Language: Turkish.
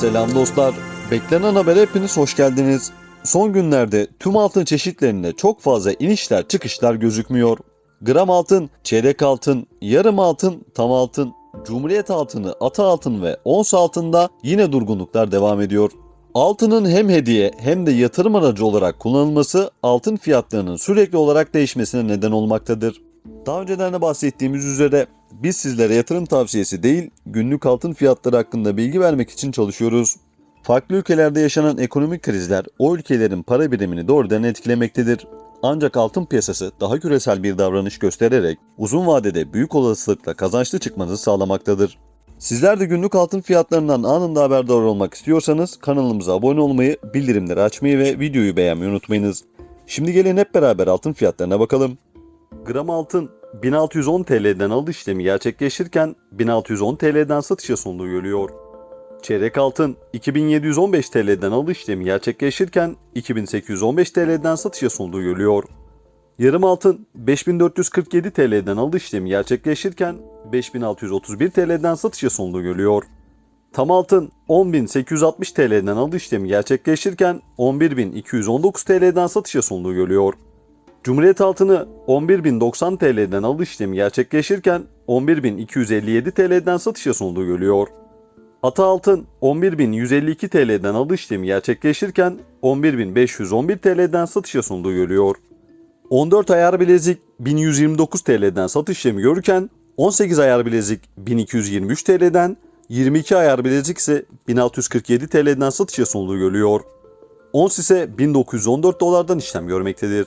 Selam dostlar. Beklenen habere hepiniz hoş geldiniz. Son günlerde tüm altın çeşitlerinde çok fazla inişler çıkışlar gözükmüyor. Gram altın, çeyrek altın, yarım altın, tam altın, cumhuriyet altını, ata altın ve ons altında yine durgunluklar devam ediyor. Altının hem hediye hem de yatırım aracı olarak kullanılması altın fiyatlarının sürekli olarak değişmesine neden olmaktadır. Daha önceden de bahsettiğimiz üzere biz sizlere yatırım tavsiyesi değil, günlük altın fiyatları hakkında bilgi vermek için çalışıyoruz. Farklı ülkelerde yaşanan ekonomik krizler o ülkelerin para birimini doğrudan etkilemektedir. Ancak altın piyasası daha küresel bir davranış göstererek uzun vadede büyük olasılıkla kazançlı çıkmanızı sağlamaktadır. Sizler de günlük altın fiyatlarından anında haberdar olmak istiyorsanız kanalımıza abone olmayı, bildirimleri açmayı ve videoyu beğenmeyi unutmayınız. Şimdi gelin hep beraber altın fiyatlarına bakalım. Gram altın 1610 TL'den alış işlemi gerçekleşirken 1610 TL'den satışa sunduğu görülüyor. Çeyrek altın 2715 TL'den alış işlemi gerçekleşirken 2815 TL'den satışa sunduğu görülüyor. Yarım altın 5447 TL'den alış işlemi gerçekleşirken 5631 TL'den satışa sunduğu görülüyor. Tam altın 10.860 TL'den alış işlemi gerçekleşirken 11.219 TL'den satışa sunduğu görülüyor. Cumhuriyet altını 11.090 TL'den alış işlemi gerçekleşirken 11.257 TL'den satışa sunduğu görülüyor. Ata altın 11.152 TL'den alış işlemi gerçekleşirken 11.511 TL'den satışa sunduğu görülüyor. 14 ayar bilezik 1129 TL'den satış işlemi görürken 18 ayar bilezik 1223 TL'den 22 ayar bilezik ise 1647 TL'den satışa sunduğu görülüyor. Ons ise 1914 dolardan işlem görmektedir.